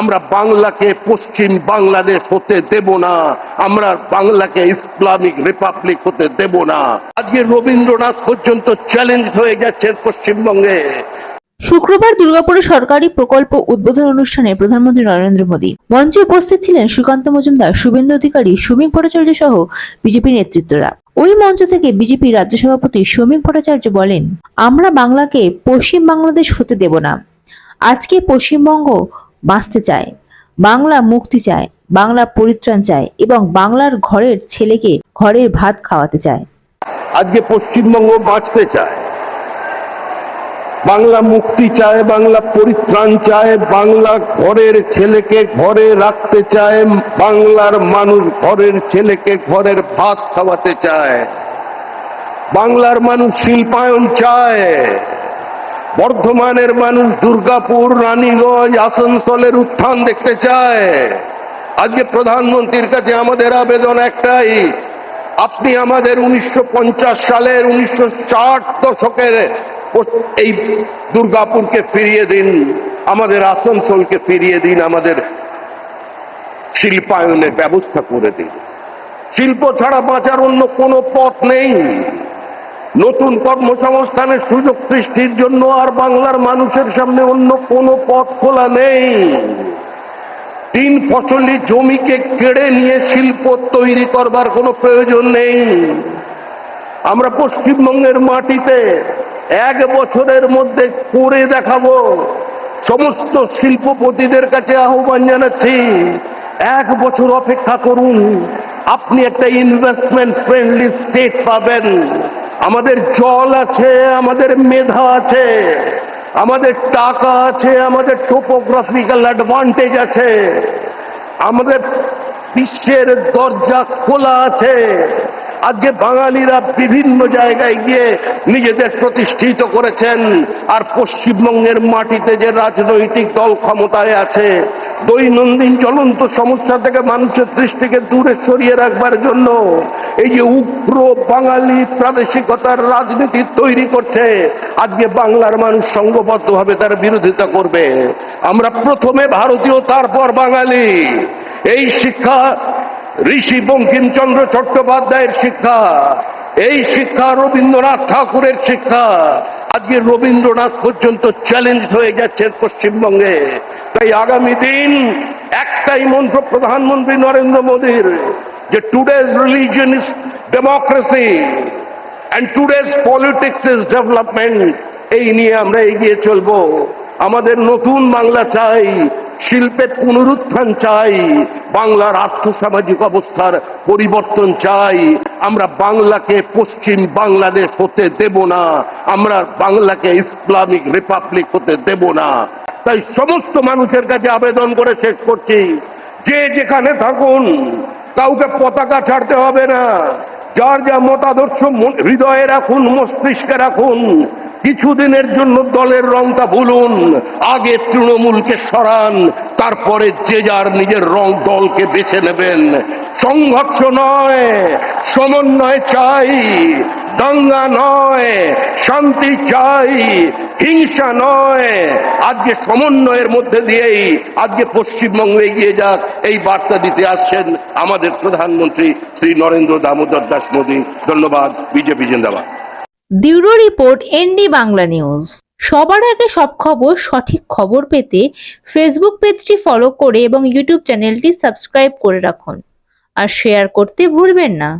আমরা বাংলাকে পশ্চিম বাংলাদেশ হতে দেব না, আমরা বাংলাকে ইসলামিক রিপাবলিক হতে দেব না। আজকে রবীন্দ্রনাথ পর্যন্ত চ্যালেঞ্জ হয়ে যাচ্ছেন পশ্চিমবঙ্গে। শুক্রবার দুর্গাপুরে সরকারি প্রকল্প উদ্বোধন অনুষ্ঠানে প্রধানমন্ত্রী নরেন্দ্র মোদী মঞ্চে উপস্থিত ছিলেন সুকান্ত মজুমদার, শুভেন্দু অধিকারী শ্রমিক ভট্টাচার্য সহ বিজেপি নেতৃত্বরা। ওই মঞ্চ থেকে বিজেপি রাজ্য সভাপতি শ্রমিক ভট্টাচার্য বলেন, আমরা বাংলাকে পশ্চিম বাংলাদেশ হতে দেব না। আজকে পশ্চিমবঙ্গ বাঁচতে চায়, বাংলা মুক্তি চায়, বাংলা পরিত্রাণ চায় এবং বাংলার ঘরের ছেলেকে ঘরের ভাত খাওয়াতে চায়। আজকে পশ্চিমবঙ্গ বাঁচতে চায়, বাংলা মুক্তি চায়, বাংলা পরিত্রাণ চায়, বাংলা ঘরের ছেলেকে ঘরে রাখতে চায়, বাংলার মানুষ ঘরের ছেলেকে ঘরের ভাত খাওয়াতে চায়, বাংলার মানুষ শিল্পায়ন চায়। বর্ধমানের মানুষ দুর্গাপুর, রানীগঞ্জ, আসানসোলের উত্থান দেখতে চায়। আজকে প্রধানমন্ত্রীর কাছে আমাদের আবেদন একটাই, আপনি আমাদের উনিশশো পঞ্চাশ সালের উনিশশো ষাট দশকের এই দুর্গাপুরকে ফিরিয়ে দিন, আমাদের আসানসোলকে ফিরিয়ে দিন, আমাদের শিল্পায়নের ব্যবস্থা করে দিন। শিল্প ছাড়া বাঁচার অন্য কোনো পথ নেই। নতুন কর্মসংস্থানের সুযোগ সৃষ্টির জন্য আর বাংলার মানুষের সামনে অন্য কোনো পথ খোলা নেই। তিন ফসলি জমিকে কেড়ে নিয়ে শিল্প তৈরি করবার কোনো প্রয়োজন নেই। আমরা পশ্চিমবঙ্গের মাটিতে এক বছরের মধ্যে করে দেখাবো। সমস্ত শিল্পপতিদের কাছে আহ্বান জানাচ্ছি, এক বছর অপেক্ষা করুন। আপনি একটা ইনভেস্টমেন্ট ফ্রেন্ডলি স্টেট পাবেন। আমাদের জল আছে, আমাদের মেধা আছে, আমাদের টাকা আছে, আমাদের টোপোগ্রাফিক্যাল অ্যাডভান্টেজ আছে, আমাদের বিশ্বের দরজা খোলা আছে। আজকে বাঙালিরা বিভিন্ন জায়গায় গিয়ে নিজেদের প্রতিষ্ঠিত করেছেন, আর পশ্চিমবঙ্গের মাটিতে যে রাজনৈতিক দল ক্ষমতায় আছে দৈনন্দিন জ্বলন্ত সমস্যা থেকে মানুষের দৃষ্টিকে দূরে সরিয়ে রাখবার জন্য এই যে উগ্র বাঙালি প্রাদেশিকতার রাজনীতি তৈরি করছে, আজকে বাংলার মানুষ সংঘবদ্ধভাবে তার বিরোধিতা করবে। আমরা প্রথমে ভারতীয়, তারপর বাঙালি। এই শিক্ষা, ঋষি বঙ্কিমচন্দ্র চট্টোপাধ্যায়ের শিক্ষা, এই শিক্ষা রবীন্দ্রনাথ ঠাকুরের শিক্ষা, আজকে রবীন্দ্রনাথ পর্যন্ত চ্যালেঞ্জ হয়ে যাচ্ছে পশ্চিমবঙ্গে। তাই আগামী দিন একটাই মন্ত্র প্রধানমন্ত্রী নরেন্দ্র মোদীর যে today's religion is democracy and today's politics is development এই নিয়ে আমরা এগিয়ে চলবো। আমাদের নতুন বাংলা চাই, শিল্পের পুনরুত্থান চাই, বাংলার আর্থসামাজিক অবস্থার পরিবর্তন চাই। আমরা বাংলাকে পশ্চিম বাংলাদেশ হতে দেব না, আমরা বাংলাকে ইসলামিক রিপাবলিক হতে দেব না। তাই সমস্ত মানুষের কাছে আবেদন করে শেষ করছি। যে যেখানে থাকুন, কাউকে পতাকা ছাড়তে হবে না। যার যা মতাদর্শ হৃদয়ে রাখুন, মস্তিষ্কে রাখুন, কিছুদিনের জন্য দলের রংটা ভুলুন, আগে তৃণমূলকে সরান, তারপরে যে যার নিজের রং দলকে বেছে নেবেন। সংঘর্ষ নয়, সমন্বয় চাই, দাঙ্গা নয়, শান্তি চাই হিংসা নয়। আজকে সমন্বয়ের মধ্যে দিয়েই আজকে পশ্চিমবঙ্গে এগিয়ে যাক। এই বার্তা দিতে আসছেন আমাদের প্রধানমন্ত্রী শ্রী নরেন্দ্র দামোদর দাস মোদী। ধন্যবাদ, বিজেপি জিন্দাবাদ। Bureau report ND Bangla news. সবার আগে সব খবর, সঠিক খবর পেতে ফেসবুক পেজটি ফলো করে এবং ইউটিউব চ্যানেলটি সাবস্ক্রাইব করে রাখুন। আর শেয়ার করতে ভুলবেন না।